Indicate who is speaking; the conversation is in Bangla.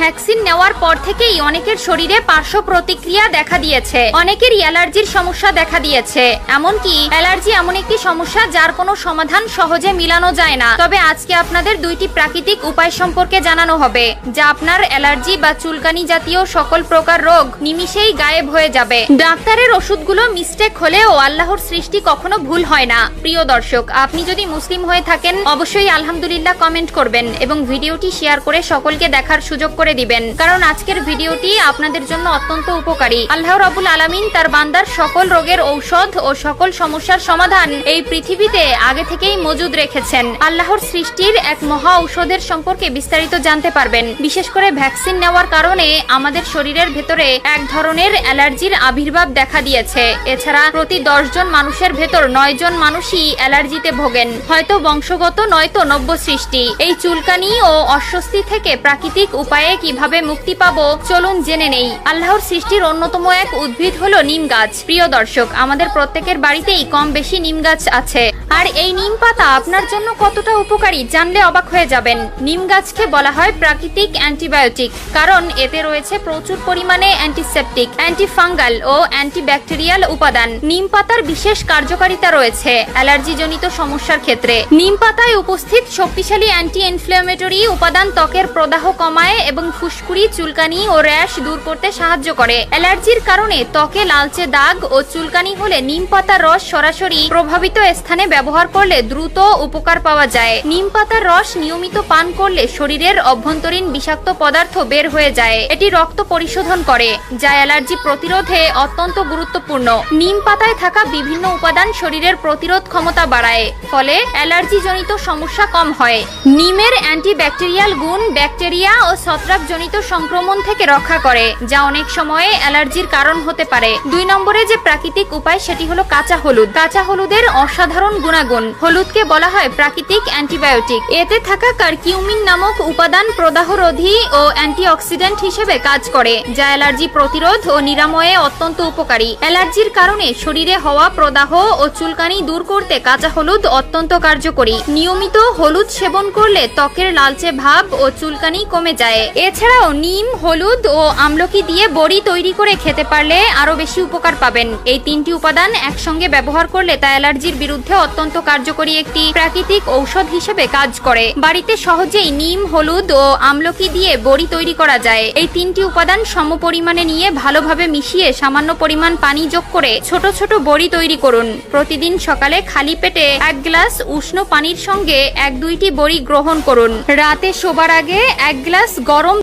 Speaker 1: ভ্যাকসিন নেওয়ার পর থেকেই অনেকের শরীরে পার্শ্ব প্রতিক্রিয়া দেখা দিয়েছে। অনেকের অ্যালার্জির সমস্যা দেখা দিয়েছে। এমনকি অ্যালার্জি এমন একটি সমস্যা যার কোনো সমাধান সহজে মিলানো যায় না। তবে আজকে আপনাদের দুইটি প্রাকৃতিক উপায় সম্পর্কে জানানো হবে, যা আপনার অ্যালার্জি বা চুলকানি জাতীয় সকল প্রকার রোগ নিমিষেই গায়েব হয়ে যাবে। ডাক্তারের ওষুধগুলো মিস্টেক হলেও আল্লাহর সৃষ্টি কখনো ভুল হয় না। প্রিয় দর্শক, আপনি যদি মুসলিম হয়ে থাকেন, অবশ্যই আলহামদুলিল্লাহ কমেন্ট করবেন এবং ভিডিওটি শেয়ার করে সকলকে দেখার সুযোগ করে দিবেন। কারণ আজকের ভিডিওটি আপনাদের জন্য অত্যন্ত উপকারী। আল্লাহ রাবুল আলামিন তার বান্দার সকল রোগের ঔষধ ও সকল সমস্যার সমাধান এই পৃথিবীতে আগে থেকেই মজুদ রেখেছেন। আল্লাহর সৃষ্টির এক মহা ঔষধের সম্পর্কে বিস্তারিত জানতে পারবেন। বিশেষ করে ভ্যাকসিন নেওয়ার কারণে আমাদের শরীরের ভেতরে এক ধরনের অ্যালার্জির আবির্ভাব দেখা দিয়েছে। এছাড়া প্রতি জন মানুষের ভেতর নয় জন মানুষই অ্যালার্জিতে ভোগেন। হয়তো বংশগত নয়তো নব্য সৃষ্টি এই চুলকানি ও অস্বস্তি থেকে প্রাকৃতিক উপায়ে কীভাবে মুক্তি পাবো? চলুন জেনে নেই। আল্লাহর সৃষ্টির অন্যতম এক উদ্ভিদ হলো নিম গাছ। প্রিয় দর্শক, আমাদের প্রত্যেকের বাড়িতেই কম বেশি নিম গাছ আছে। আর এই নিম পাতা আপনার জন্য কতটা উপকারী জানলে অবাক হয়ে যাবেন। নিম গাছকে বলা হয় প্রাকৃতিক অ্যান্টিবায়োটিক, কারণ এতে রয়েছে প্রচুর পরিমাণে অ্যান্টিসেপটিক, অ্যান্টিফাঙ্গাল ও অ্যান্টিব্যাকটেরিয়াল উপাদান। নিম পাতার বিশেষ কার্যকারিতা রয়েছে অ্যালার্জিজনিত সমস্যার ক্ষেত্রে। নিম পাতায় উপস্থিত শক্তিশালী অ্যান্টি ইনফ্ল্যামেটরি উপাদান ত্বকের প্রদাহ কমায় এবং ফুসকুড়ি, চুলকানি ও র্যাশ দূর করতে সাহায্য করে। অ্যালার্জির কারণে ত্বকে লালচে দাগ ও চুলকানি হলে নিম পাতার রস সরাসরি প্রভাবিত স্থানে ব্যবহার করলে দ্রুত উপকার পাওয়া যায়। নিম পাতার রস নিয়মিত পান করলে শরীরের অভ্যন্তরীণ বিষাক্ত পদার্থ বের হয়ে যায়। এটি রক্ত পরিশোধন করে, যা অ্যালার্জি প্রতিরোধে অত্যন্ত গুরুত্বপূর্ণ। নিম পাতায় থাকা বিভিন্ন উপাদান শরীরের প্রতিরোধ ক্ষমতা বাড়ায়, ফলে অ্যালার্জি জনিত সমস্যা কম হয়। নিমের অ্যান্টিব্যাকটেরিয়াল গুণ ব্যাকটেরিয়া ও ছত্রাকজনিত সংক্রমণ থেকে রক্ষা করে, যা অনেক সময়ে অ্যালার্জির কারণ হতে পারে। দুই নম্বরে যে প্রাকৃতিক উপায়, সেটি হলো কাঁচা হলুদ। কাঁচা হলুদের অসাধারণ গুণাগুণ। হলুদকে বলা হয় প্রাকৃতিক অ্যান্টিবায়োটিক। এতে থাকা কার্কিউমিন নামক উপাদান প্রদাহরোধী ও অ্যান্টিঅক্সিডেন্ট হিসেবে কাজ করে, যা অ্যালার্জি প্রতিরোধ ও নিরাময়ে অত্যন্ত উপকারী। অ্যালার্জির কারণে শরীরে হওয়া প্রদাহ ও চুলকানি দূর করতে কাঁচা হলুদ অত্যন্ত কার্যকরী। নিয়মিত হলুদ সেবন করলে ত্বকের লালচে ভাব ও চুলকানি কমে যায়। এছাড়াও নিম, হলুদ ও আমলকি দিয়ে বড়ি তৈরি করে খেতে পারলে আরও বেশি উপকার পাবেন। এই তিনটি উপাদান একসঙ্গে ব্যবহার করলে তা অ্যালার্জির বিরুদ্ধে অত্যন্ত কার্যকরী একটি প্রাকৃতিক ঔষধ হিসেবে কাজ করে। বাড়িতে সহজেই নিম, হলুদ ও আমলকি দিয়ে বড়ি তৈরি করা যায়। এই তিনটি উপাদান সম পরিমাণে নিয়ে ভালোভাবে মিশিয়ে সামান্য পরিমাণ পানি যোগ করে ছোট ছোট বড়ি তৈরি করুন। প্রতিদিন সকালে খালি পেটে এক গ্লাস উষ্ণ পানির সঙ্গে এক দুইটি বড়ি গ্রহণ করুন। রাতে শোবার আগে এক গ্লাস গরম